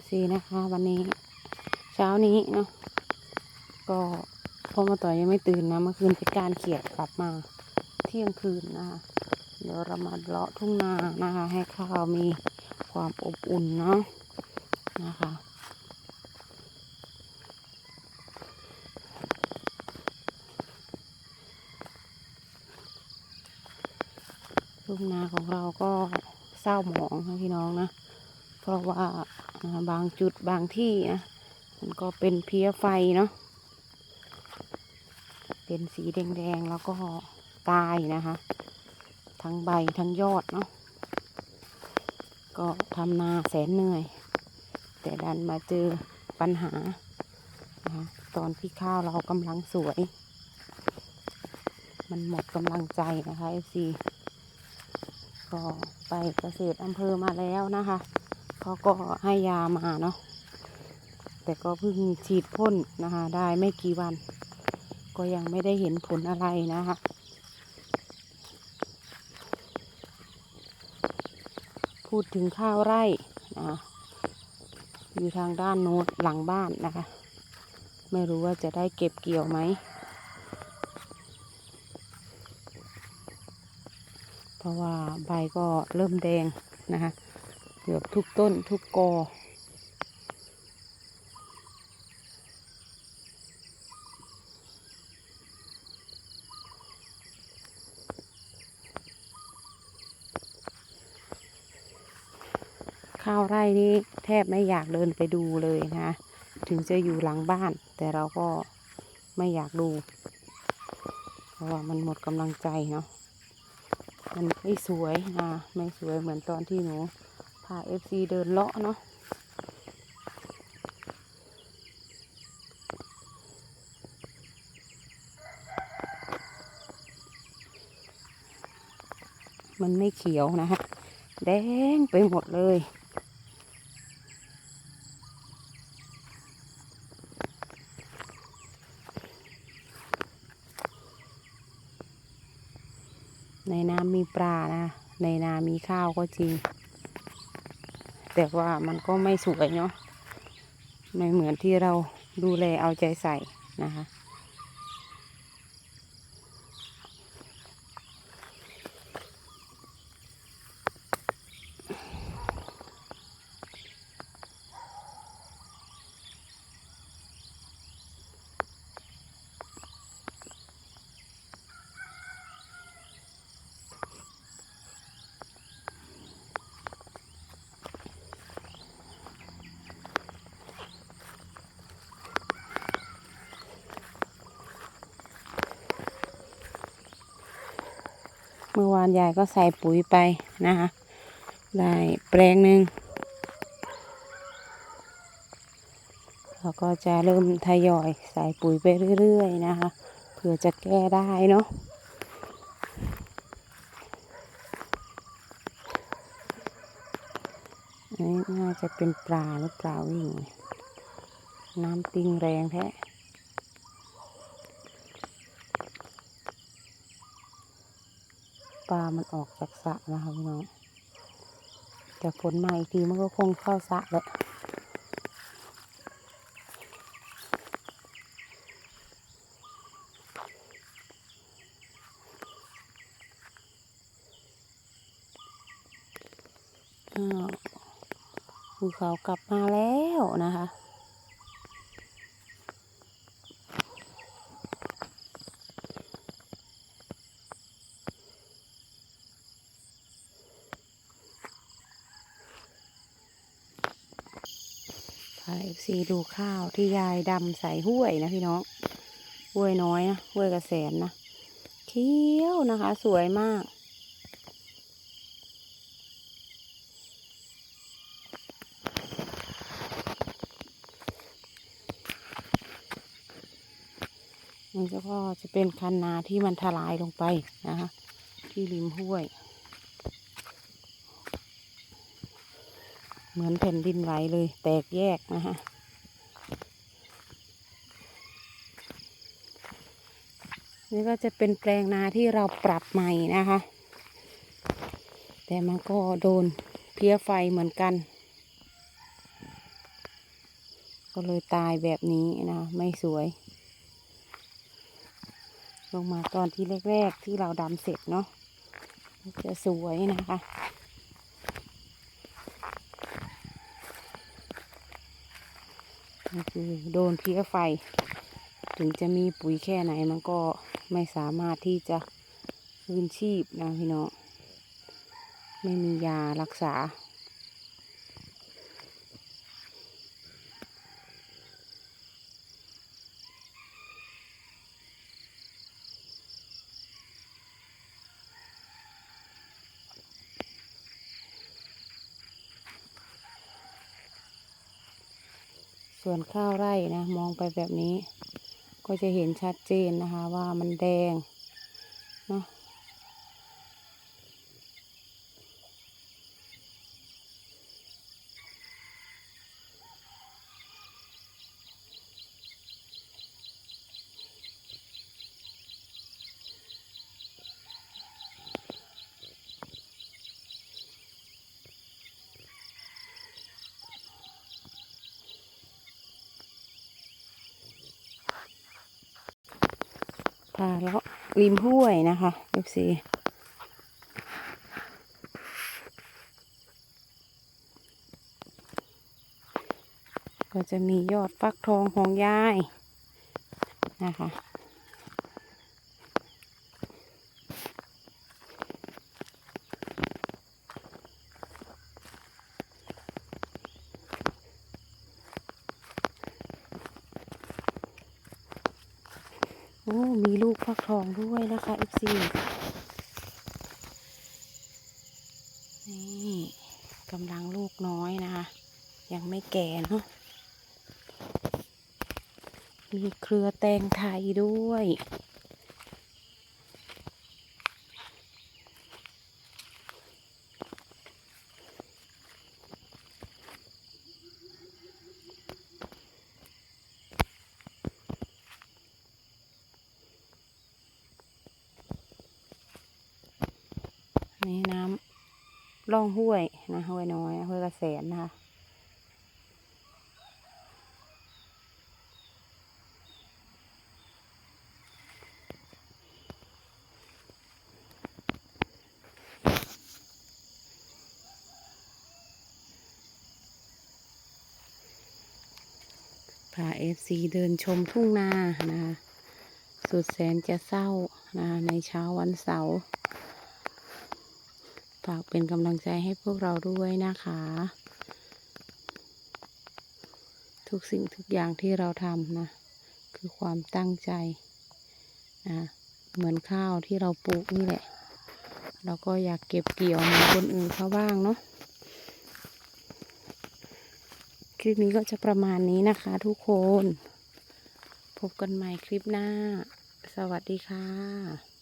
FC นะคะ วันนี้เช้านี้เนาะก็พ่อมาต่อยยังไม่ตื่นนะเมื่อคืนไปการเขียดกลับมาเที่ยงคืนนะคะเดี๋ยวเรามาเลาะทุ่งนานะคะ ให้ข้าวมีความอบอุ่นเนาะนะคะทุ่งนาของเราก็เศร้าหมองนะพี่น้องนะ เพราะว่าอ่า บางจุดบางที่นะมันก็เป็นเพลี้ยไฟเนาะเป็นสีแดงๆแล้วก็ตายนะคะ ทั้งใบทั้งยอดเนาะก็ทำนาแสนเหนื่อย แต่ดันมาเจอปัญหานะคะตอนที่ข้าวเรากำลังสวย มันหมดกำลังใจนะคะเอฟซีก็ไปเกษตรอำเภอมาแล้วนะคะ เขาก็ให้ยามาเนาะแต่ก็เพิ่งฉีดพ่นนะคะ ได้ไม่กี่วัน ก็ยังไม่ได้เห็นผลอะไรนะคะพูดถึงข้าวไร่นะอยู่ทางด้านโน้นหลังบ้านนะคะ ไม่รู้ว่าจะได้เก็บเกี่ยวไหมเพราะว่าใบก็เริ่มแดงนะคะ เกือบทุกต้นทุกกอ ข้าวไร่นี้แทบไม่อยากเดินไปดูเลยนะ ถึงจะอยู่หลังบ้าน แต่เราก็ไม่อยากดู เพราะว่ามันหมดกำลังใจเนาะมันไม่สวยนะไม่สวยเหมือนตอนที่หนู พาเอฟซีเดินเลาะเนาะมันไม่เขียวนะฮะ แดงไปหมดเลยในน้ำมีปลานะ ในนามีข้าวก็จริง แต่ว่ามันก็ไม่สวยเนาะไม่เหมือนที่เราดูแลเอาใจใส่นะคะ เมื่อวานยายก็ใส่ปุ๋ยไปนะคะ ได้แปลงหนึ่งเราก็จะเริ่มทยอยใส่ปุ๋ยไปเรื่อยๆนะคะ เผื่อจะแก้ได้เนาะนนี้น่าจะเป็นปลาหรือเปล่าวิ่งน้ำปิงแรงแท้ ปลามันออกจากสระนะคะพี่น้องแต่ฝนมาอีกทีมันก็คงเข้าสระแหละอ้าวภูเขากลับมาแล้วนะคะ พาเอฟซีดูข้าวที่ยายดำใส่ห้วยนะพี่น้องห้วยน้อยนะห้วยกระแสนนะเขียวนะคะ สวยมากนี่ก็จะเป็นคันนาที่มันทลายลงไปนะคะ ที่ริมห้วย เหมือนแผ่นดินไหวเลย แตกแยกนะคะนี่ก็จะเป็นแปลงนาที่เราปรับใหม่นะคะ แต่มันก็โดนเพลี้ยไฟเหมือนกัน ก็เลยตายแบบนี้นะไม่สวย ลงมาตอนที่แรก ๆ ที่เราดำเสร็จเนาะจะสวยนะคะ คือโดนเพี้ยไฟ ถึงจะมีปุ๋ยแค่ไหนมันก็ไม่สามารถที่จะฟื้นชีพนะพี่น้องไม่มียารักษา ส่วนข้าวไร่นะ มองไปแบบนี้ ก็จะเห็นชัดเจนนะคะ ว่ามันแดงเนาะ พาเลาะริมห้วยนะคะ FC ก็จะมียอดฟักทองของยายนะคะ โอ้มีลูกฟักทองด้วยนะคะ FC นี่กำลังลูกน้อยนะคะ ยังไม่แก่เนาะมีเครือแตงไทยด้วย นี่น้ำล่องห้วยนะห้วยน้อยห้วยกระแสนนะคะพาเอฟซีเดินชมทุ่งนานะคะ สุดแสนจะเศร้านะคะในเช้าวันเสาร์ ฝากเป็นกำลังใจให้พวกเราด้วยนะคะ ทุกสิ่งทุกอย่างที่เราทำนะ คือความตั้งใจนะเหมือนข้าวที่เราปลูกนี่แหละ เราก็อยากเก็บเกี่ยวเหมือนคนอื่นเขาบ้างเนาะคลิปนี้ก็จะประมาณนี้นะคะทุกคน พบกันใหม่คลิปหน้า สวัสดีค่ะ